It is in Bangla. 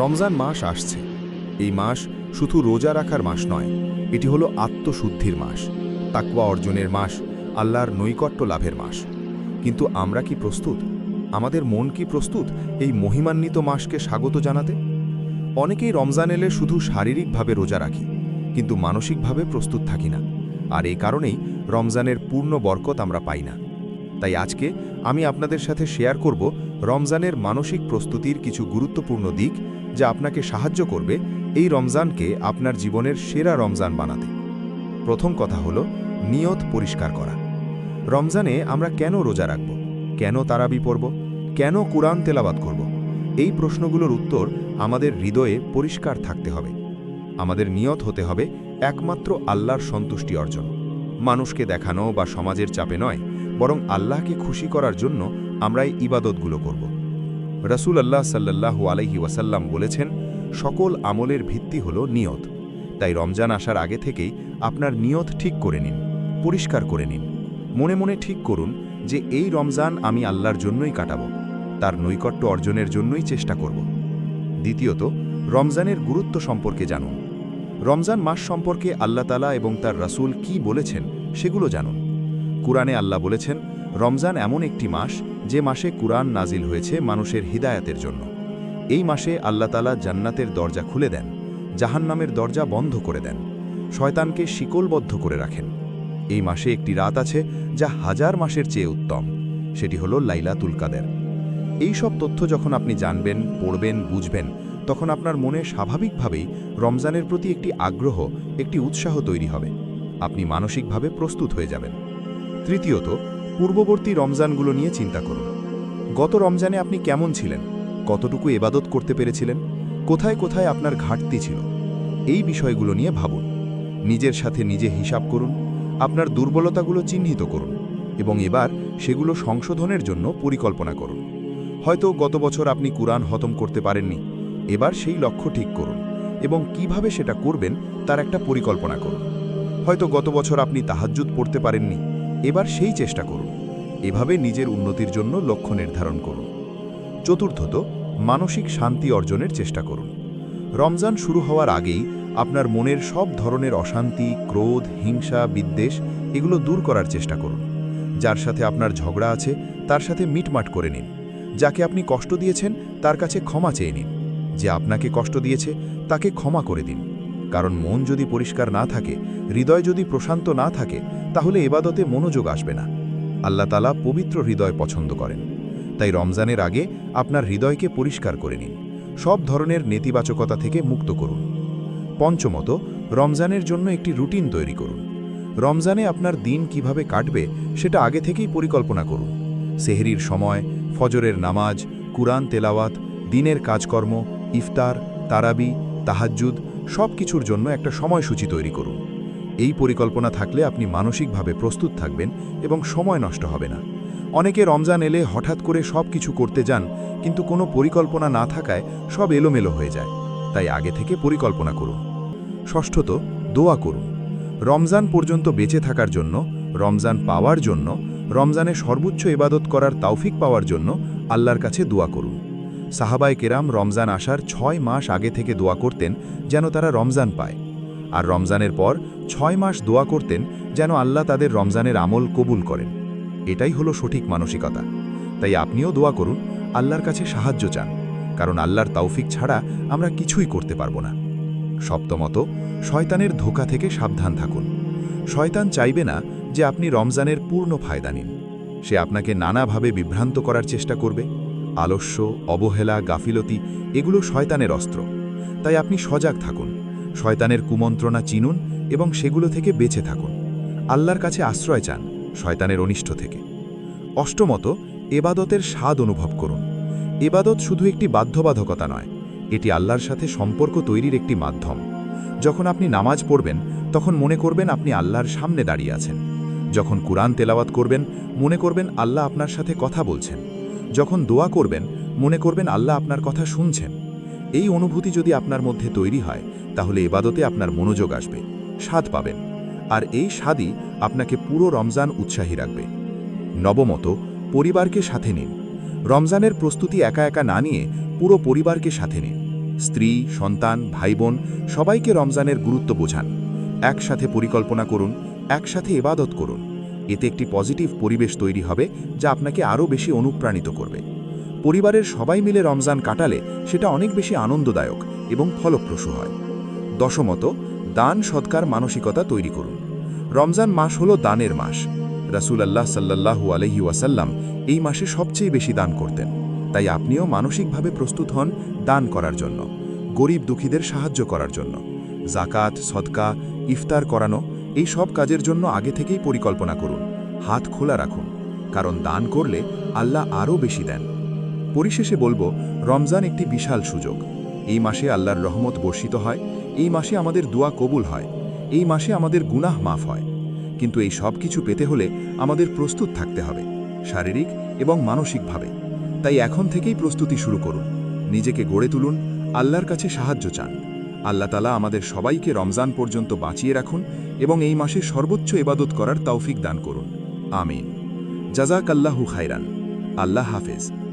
রমজান মাস আসছে। এই মাস শুধু রোজা রাখার মাস নয়, এটি হলো আত্মশুদ্ধির মাস। তাকুয়া অর্জনের মাস, আল্লাহর নৈকট্য লাভের মাস। কিন্তু আমরা কি প্রস্তুত? আমাদের মন কি প্রস্তুত এই মহিমান্বিত মাসকে স্বাগত জানাতে? অনেকেই রমজান এলে শুধু শারীরিকভাবে রোজা রাখি, কিন্তু মানসিকভাবে প্রস্তুত থাকি না। আর এই কারণেই রমজানের পূর্ণ বরকত আমরা পাই না। তাই আজকে আমি আপনাদের সাথে শেয়ার করব রমজানের মানসিক প্রস্তুতির কিছু গুরুত্বপূর্ণ দিক যা আপনাকে সাহায্য করবে এই রমজানকে আপনার জীবনের সেরা রমজান বানাতে। প্রথম কথা হল নিয়ত পরিষ্কার করা। রমজানে আমরা কেন রোজা রাখব? কেন তারাবি পড়ব? কেন কুরআন তেলাবাত করব? এই প্রশ্নগুলোর উত্তর আমাদের হৃদয়ে পরিষ্কার থাকতে হবে। আমাদের নিয়ত হতে হবে একমাত্র আল্লাহর সন্তুষ্টি অর্জন। মানুষকে দেখানো বা সমাজের চাপে নয়, বরং আল্লাহকে খুশি করার জন্য আমরা এই ইবাদতগুলো করব। রসুল আল্লাহ সাল্লাল্লাহু আলাইহি ওয়াসাল্লাম বলেছেন, সকল আমলের ভিত্তি হল নিয়ত। তাই রমজান আসার আগে থেকেই আপনার নিয়ত ঠিক করে নিন, পরিষ্কার করে নিন। মনে মনে ঠিক করুন যে এই রমজান আমি আল্লাহর জন্যই কাটাব, তার নৈকট্য অর্জনের জন্যই চেষ্টা করব। দ্বিতীয়ত, রমজানের গুরুত্ব সম্পর্কে জানুন। রমজান মাস সম্পর্কে আল্লাহ তালা এবং তার রাসূল কি বলেছেন সেগুলো জানুন। কুরআনে আল্লাহ বলেছেন রমজান এমন একটি মাস যে মাসে কুরআন নাজিল হয়েছে মানুষের হিদায়াতের জন্য। এই মাসে আল্লাহ তালা জান্নাতের দরজা খুলে দেন, জাহান্নামের দরজা বন্ধ করে দেন, শয়তানকে শিকলবদ্ধ করে রাখেন। এই মাসে একটি রাত আছে যা হাজার মাসের চেয়ে উত্তম, সেটি হল লাইলাতুল কাদের। এই সব তথ্য যখন আপনি জানবেন, পড়বেন, বুঝবেন, তখন আপনার মনে স্বাভাবিকভাবেই রমজানের প্রতি একটি আগ্রহ, একটি উৎসাহ তৈরি হবে। আপনি মানসিকভাবে প্রস্তুত হয়ে যাবেন। তৃতীয়ত পূর্ববর্তী রমজানগুলো নিয়ে চিন্তা করুন। গত রমজানে আপনি কেমন ছিলেন? কতটুকু এবাদত করতে পেরেছিলেন? কোথায় কোথায় আপনার ঘাটতি ছিল? এই বিষয়গুলো নিয়ে ভাবুন। নিজের সাথে নিজে হিসাব করুন, আপনার দুর্বলতাগুলো চিহ্নিত করুন এবং এবার সেগুলো সংশোধনের জন্য পরিকল্পনা করুন। হয়তো গত বছর আপনি কুরআন হতম করতে পারেননি, এবার সেই লক্ষ্য ঠিক করুন এবং কীভাবে সেটা করবেন তার একটা পরিকল্পনা করুন। হয়তো গত বছর আপনি তাহাজ্জুদ পড়তে পারেননি এবার সেই চেষ্টা করুন। এভাবে নিজের উন্নতির জন্য লক্ষ্য নির্ধারণ করুন। চতুর্থত, মানসিক শান্তি অর্জনের চেষ্টা করুন। রমজান শুরু হওয়ার আগেই আপনার মনের সব ধরনের অশান্তি, ক্রোধ, হিংসা, বিদ্বেষ এগুলো দূর করার চেষ্টা করুন। যার সাথে আপনার ঝগড়া আছে, তার সাথে মিটমাট করে নিন। যাকে আপনি কষ্ট দিয়েছেন, তার কাছে ক্ষমা চেয়ে নিন। যে আপনাকে কষ্ট দিয়েছে, তাকে ক্ষমা করে দিন। কারণ মন যদি পরিষ্কার না থাকে, হৃদয় যদি প্রশান্ত না থাকে, তাহলে এবাদতে মনোযোগ আসবে না। আল্লাহ তালা পবিত্র হৃদয় পছন্দ করেন। তাই রমজানের আগে আপনার হৃদয়কে পরিষ্কার করে নিন। সব ধরনের নেতিবাচকতা থেকে মুক্ত করুন। পঞ্চমত, রমজানের জন্য একটি রুটিন তৈরি করুন। রমজানে আপনার দিন কীভাবে কাটবে, সেটা আগে থেকেই পরিকল্পনা করুন। সেহরির সময়, ফজরের নামাজ, কুরআন তেলাওয়াত, দিনের কাজকর্ম, ইফতার, তারাবি, তাহাজ্জুদ সব কিছুর জন্য একটা সময়সূচি তৈরি করুন। এই পরিকল্পনা থাকলে আপনি মানসিকভাবে প্রস্তুত থাকবেন এবং সময় নষ্ট হবে না। অনেকে রমজান এলে হঠাৎ করে সব কিছু করতে যান, কিন্তু কোনো পরিকল্পনা না থাকায় সব এলোমেলো হয়ে যায়। তাই আগে থেকে পরিকল্পনা করুন। ষষ্ঠত, দোয়া করুন। রমজান পর্যন্ত বেঁচে থাকার জন্য, রমজান পাওয়ার জন্য, রমজানে সর্বোচ্চ ইবাদত করার তাওফিক পাওয়ার জন্য আল্লাহর কাছে দোয়া করুন। সাহাবায় কেরাম রমজান আসার ছয় মাস আগে থেকে দোয়া করতেন যেন তারা রমজান পায়। আর রমজানের পর ছয় মাস দোয়া করতেন যেন আল্লাহ তাদের রমজানের আমল কবুল করেন। এটাই হলো সঠিক মানসিকতা। তাই আপনিও দোয়া করুন, আল্লাহর কাছে সাহায্য চান, কারণ আল্লাহর তাওফিক ছাড়া আমরা কিছুই করতে পারব না। সপ্তমত, শয়তানের ধোকা থেকে সাবধান থাকুন। শয়তান চাইবে না যে আপনি রমজানের পূর্ণ ফায়দা নিন। সে আপনাকে নানাভাবে বিভ্রান্ত করার চেষ্টা করবে। আলস্য, অবহেলা, গাফিলতি, এগুলো শয়তানের অস্ত্র। তাই আপনি সজাগ থাকুন, শয়তানের কুমন্ত্রণা চিনুন এবং সেগুলো থেকে বেঁচে থাকুন। আল্লাহর কাছে আশ্রয় চান, শয়তানের অনিষ্ট থেকে। অষ্টমত, এবাদতের স্বাদ অনুভব করুন। এবাদত শুধু একটি বাধ্যবাধকতা নয়, এটি আল্লাহর সাথে সম্পর্ক তৈরির একটি মাধ্যম। যখন আপনি নামাজ পড়বেন, তখন মনে করবেন আপনি আল্লাহর সামনে দাঁড়িয়ে আছেন। যখন কুরআন তেলাওয়াত করবেন, মনে করবেন আল্লাহ আপনার সাথে কথা বলছেন। যখন দোয়া করবেন, মনে করবেন আল্লাহ আপনার কথা শুনছেন। এই অনুভূতি যদি আপনার মধ্যে তৈরি হয়, তাহলে এবাদতে আপনার মনোযোগ আসবে, স্বাদ পাবেন। আর এই স্বাদই আপনাকে পুরো রমজান উৎসাহী রাখবে। নবমত, পরিবারকে সাথে নিন। রমজানের প্রস্তুতি একা একা না নিয়ে পুরো পরিবারকে সাথে নিন। স্ত্রী, সন্তান ভাই বোন সবাইকে রমজানের গুরুত্ব বোঝান। একসাথে পরিকল্পনা করুন, একসাথে এবাদত করুন। এতে একটি পজিটিভ পরিবেশ তৈরি হবে যা আপনাকে আরও বেশি অনুপ্রাণিত করবে। পরিবারের সবাই মিলে রমজান কাটালে সেটা অনেক বেশি আনন্দদায়ক এবং ফলপ্রসূ হয়। দশমত, দান সৎকার মানসিকতা তৈরি করুন। রমজান মাস হল দানের মাস। রাসূল আল্লাহ সাল্লাহু আলহি ওয়াসাল্লাম এই মাসে সবচেয়ে বেশি দান করতেন। তাই আপনিও মানসিকভাবে প্রস্তুত হন দান করার জন্য, গরিব দুঃখীদের সাহায্য করার জন্য। জাকাত সদকা ইফতার করানো এই সব কাজের জন্য আগে থেকেই পরিকল্পনা করুন, হাত খোলা রাখুন, কারণ দান করলে আল্লাহ আরও বেশি দেন। পরিশেষে বলব, রমজান একটি বিশাল সুযোগ। এই মাসে আল্লাহর রহমত বর্ষিত হয়, এই মাসে আমাদের দোয়া কবুল হয়, এই মাসে আমাদের গুনাহ মাফ হয়। কিন্তু এই সব কিছু পেতে হলে আমাদের প্রস্তুত থাকতে হবে, শারীরিক এবং মানসিকভাবে। তাই এখন থেকেই প্রস্তুতি শুরু করুন, নিজেকে গড়ে তুলুন, আল্লাহর কাছে সাহায্য চান। আল্লাহ তালা আমাদের সবাইকে রমজান পর্যন্ত বাঁচিয়ে রাখুন এবং এই মাসে সর্বোচ্চ এবাদত করার তৌফিক দান করুন। আমিন। জাজাক আল্লাহু খাইরান আল্লাহ হাফেজ।